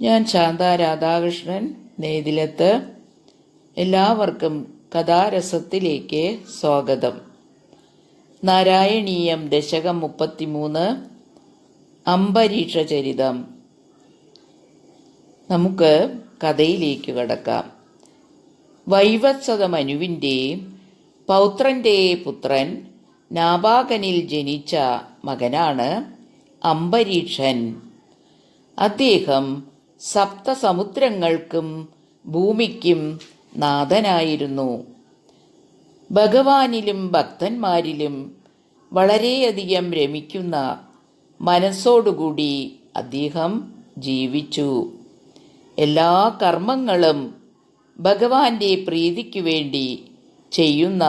ഞാൻ ശാന്ത രാധാകൃഷ്ണൻ നെയ്തിലത്ത് എല്ലാവർക്കും കഥാരസത്തിലേക്ക് സ്വാഗതം. നാരായണീയം ദശകം മുപ്പത്തിമൂന്ന് അംബരീഷ ചരിതം. നമുക്ക് കഥയിലേക്ക് കടക്കാം. വൈവത്സത മനുവിന്റെ പൗത്രന്റെ പുത്രൻ നാഭാകനിൽ ജനിച്ച മകനാണ് അംബരീഷൻ അദ്ദേഹം സപ്തസമുദ്രങ്ങൾക്കും ഭൂമിക്കും നാഥനായിരുന്നു. ഭഗവാനിലും ഭക്തന്മാരിലും വളരെയധികം രമിക്കുന്ന മനസ്സോടുകൂടി അദ്ദേഹം ജീവിച്ചു. എല്ലാ കർമ്മങ്ങളും ഭഗവാന്റെ പ്രീതിക്കു വേണ്ടി ചെയ്യുന്ന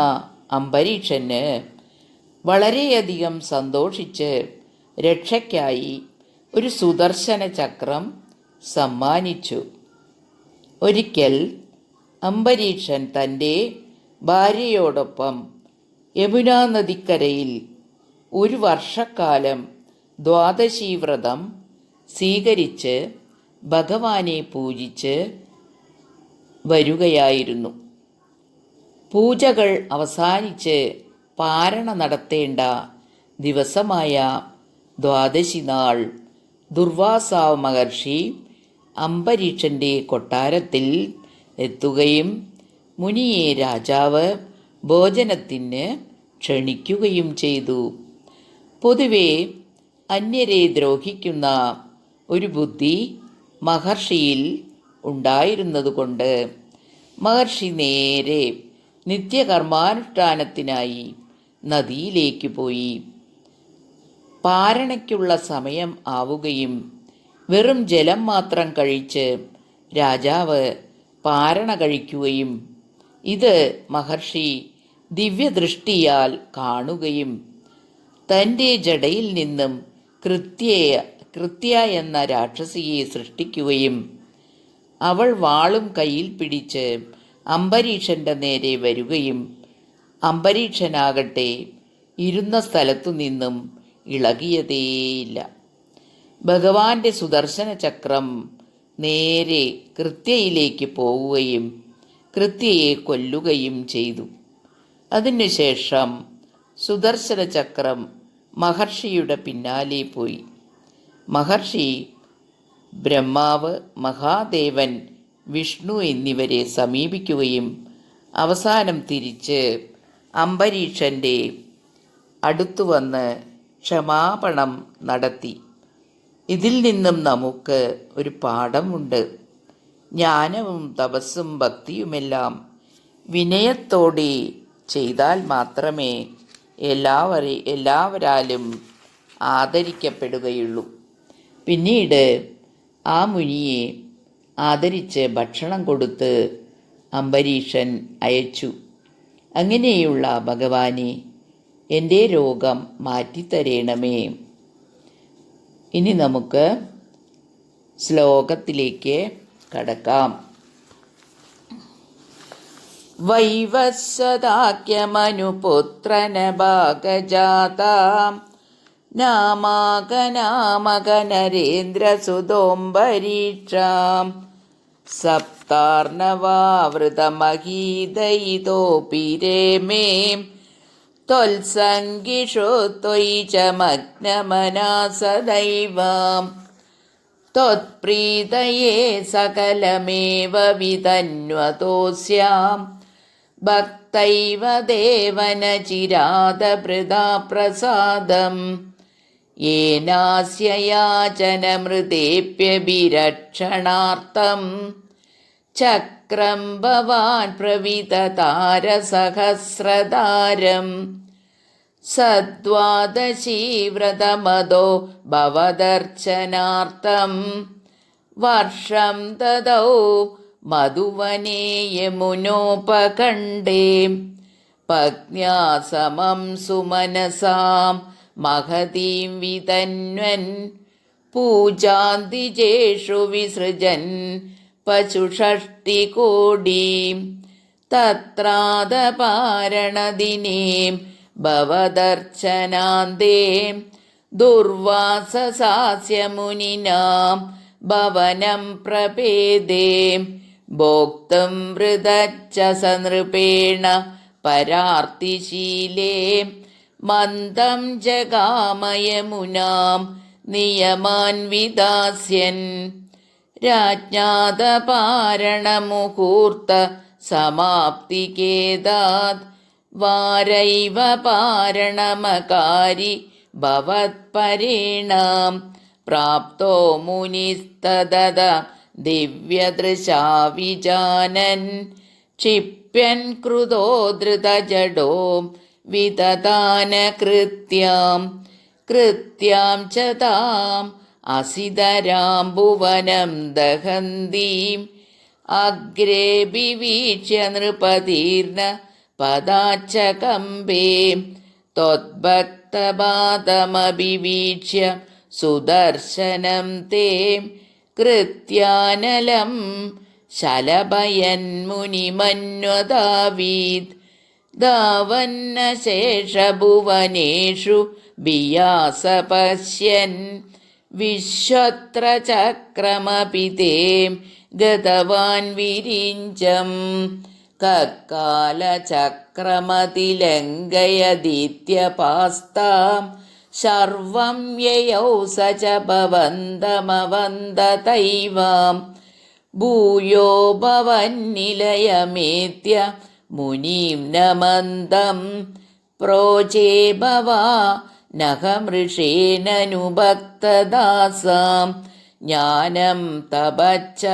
അംബരീഷന് വളരെയധികം സന്തോഷിച്ച് രക്ഷയ്ക്കായി ഒരു സുദർശന ചക്രം സമ്മാനിച്ചു. ഒരിക്കൽ അംബരീഷൻ തന്റെ ഭാര്യയോടൊപ്പം യമുനാ നദിക്കരയിൽ ഒരു വർഷക്കാലം വ്രതം സ്വീകരിച്ച് ഭഗവാനെ പൂജിച്ച് വരുകയായിരുന്നു. പൂജകൾ അവസാനിച്ച് പാരണ നടത്തേണ്ട ദിവസമായ ദ്വാദശി നാൾ ദുർവാസാവ് മഹർഷി അംബരീഷന്റെ കൊട്ടാരത്തിൽ എത്തുകയും മുനിയെ രാജാവ് ഭോജനത്തിന് ക്ഷണിക്കുകയും ചെയ്തു. പൊതുവെ അന്യരെ ദ്രോഹിക്കുന്ന ഒരു ബുദ്ധി മഹർഷിയിൽ ഉണ്ടായിരുന്നതുകൊണ്ട് മഹർഷി നേരെ നിത്യകർമാനുഷ്ഠാനത്തിനായി നദിയിലേക്ക് പോയി. പാരണയ്ക്കുള്ള സമയം ആവുകയും വെറും ജലം മാത്രം കഴിച്ച് രാജാവ് പാരണ കഴിക്കുകയും ഇത് മഹർഷി ദിവ്യദൃഷ്ടിയാൽ കാണുകയും തന്റെ ജടയിൽ നിന്നും കൃത്യ കൃത്യ എന്ന രാക്ഷസിയെ സൃഷ്ടിക്കുകയും അവൾ വാളും കയ്യിൽ പിടിച്ച് അംബരീഷന്റെ നേരെ വരികയും അംബരീഷനാകട്ടെ ഇരുന്ന സ്ഥലത്തു നിന്നും ഇളകിയതേയില്ല. ഭഗവാന്റെ സുദർശന ചക്രം നേരെ കൃത്യയിലേക്ക് പോവുകയും കൃത്യയെ കൊല്ലുകയും ചെയ്തു. അതിനുശേഷം സുദർശന ചക്രം മഹർഷിയുടെ പിന്നാലെ പോയി. മഹർഷി ബ്രഹ്മാവ് മഹാദേവൻ വിഷ്ണു എന്നിവരെ സമീപിക്കുകയും അവസാനം തിരിച്ച് അംബരീഷന്റെ അടുത്തു വന്ന് ക്ഷമാപണം നടത്തി. ഇതിൽ നിന്നും നമുക്ക് ഒരു പാഠമുണ്ട്. ജ്ഞാനവും തപസ്സും ഭക്തിയുമെല്ലാം വിനയത്തോടെ ചെയ്താൽ മാത്രമേ എല്ലാവരെ എല്ലാവരാലും ആദരിക്കപ്പെടുകയുള്ളൂ. പിന്നീട് ആ മുനിയെ ആദരിച്ച് ഭക്ഷണം കൊടുത്ത് അംബരീഷൻ അയച്ചു. അങ്ങനെയുള്ള ഭഗവാനെ എന്റെ രോഗം മാറ്റിത്തരേണമേ. ഇനി നമുക്ക് ശ്ലോകത്തിലേക്ക് കടക്കാം. വൈവസ്വതാക്യമനുപുത്രനഭാഗജാതാം നാമാകനാമകനരേന്ദ്രസുതോംബരീക്ഷാം സപ്താർണവാവൃതമഹീതയിതോऽपि രേമേ त्वल्सङ्गिषो त्वयि च मग्नमना सदैवाम् त्वत्प्रीतये सकलमेव विधन्वतोऽस्याम् भक्तैव देवन चिरादभृदा प्रसादम् येनास्य याचनमृतेऽप्यभिरक्षणार्थम् ചക്രം ഭവാൻ പ്രവിതതാരസഹസ്രതാരം സദ്വാദശീവ്രതമതോ ഭവദർശനാർത്ഥം. വർഷം ദദൗ മധുവനേ യമുനോപകണ്ഠേ പജ്ഞാ സമം സുമനസാം മഹതീം വിതന്വൻ പൂജാന്തിജേഷു വിസൃജൻ. പശുഷഷ്ടി കൂടി തത്രാതപാരണദിനേം ഭവദർശനാന്തേ ദുർവാസസാസ്യമുനിനാം ഭവനം പ്രപേദേ ഭോക്തം വൃതച്ചസ നൃപേണ പരാർത്തിശീലേ. മന്ദം ജഗാമയമുനാം നിയമാൻ വിദാസ്യൻ രാജ്ഞാതപാരണമുഹൂർത്ത സമാപ്തികേതാത് വാരൈവ പാരണമകാരി ഭവത്പരേണാം പ്രാപ്തോ മുനിസ്തദ ദിവ്യദൃശാ വിജാനൻ ക്ഷിപ്യൻ കൃതോ ധൃതജടോ വിദതാന കൃത്യാം കൃത്യാം അസിതരാം ഭുവനം ദഹന്തീം അഗ്രേ വിവീക്ഷ്യ നൃപതീർണ പദാച്ച കമ്പേ ത്വദ്ഭക്തപാദമഭിവീക്ഷ്യ സുദർശനം തേ കൃത്യാനലം ശലഭയന്മുനിമന്വദാവീത് ധാവന്ന ശേഷഭുവനേഷു ബിയാസ പശ്യൻ വിശ്വത്ര ചക്രമപി തേ ഗതവാൻ വിരിഞ്ചം കക്കാലചക്രമതിലങ്കയദിത്യപാസ്താം ശർവം യയൗ സ ച ഭവന്തമവന്തതൈവാം ഭൂയോ ഭവന്നിലയമേത്യ മുനീം നമന്തം പ്രോചേ ഭവാ നഖമൃഷേനനുഭക്തദാസാം. ജ്ഞാനം തപച്ച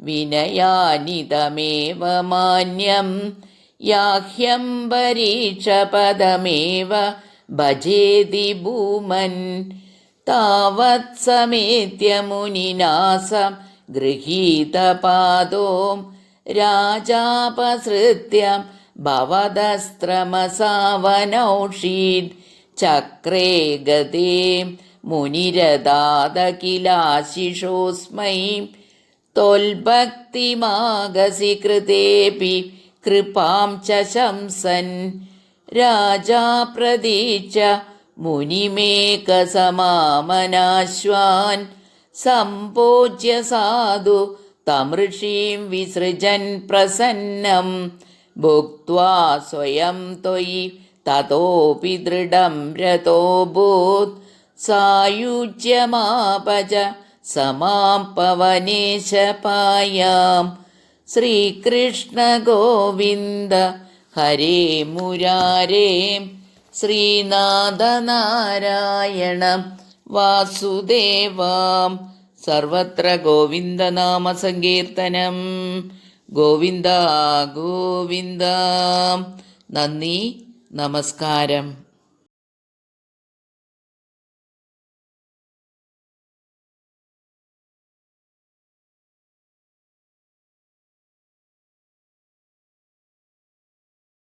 വിനയാനിതമേവ മാന്യം യാഹ്യം പരീക്ഷപദമേവ ഭജേതി ഭൂമൻ. താവത് സമേത്യ മുനിനാസം ഗൃഹീതപാദോ. രാജാപസൃത്യം ഭവദസ്ത്രമസാവനൗഷീത് ചക്രേ ഗതേ മുനിരദാത കിലാശിഷോസ്മൈ തോൽഭക്തിമാഗസി കൃതേപി കൃപാം ച ശംസൻ. രാജാ പ്രതീക്ഷ മുനിമേകസമാമനാശ്വാൻ സംഭോജ്യ സാധു തമൃഷീം വിസൃജൻ പ്രസന്നം. ഭുക്വാ സ്വയം ത്വയി ദൃഢം രതോഭൂത് സായുജ്യമാപജ സമാം പവനേശപായാം ശ്രീകൃഷ്ണ ഗോവിന്ദ ഹരേ മുരാരേ ശ്രീനാഥനാരായണ വാസുദേവാം. സർവത്ര ഗോവിന്ദനാമ സങ്കീർത്തനം ഗോവിന്ദ ഗോവിന്ദ. നന്ദി. നമസ്കാരം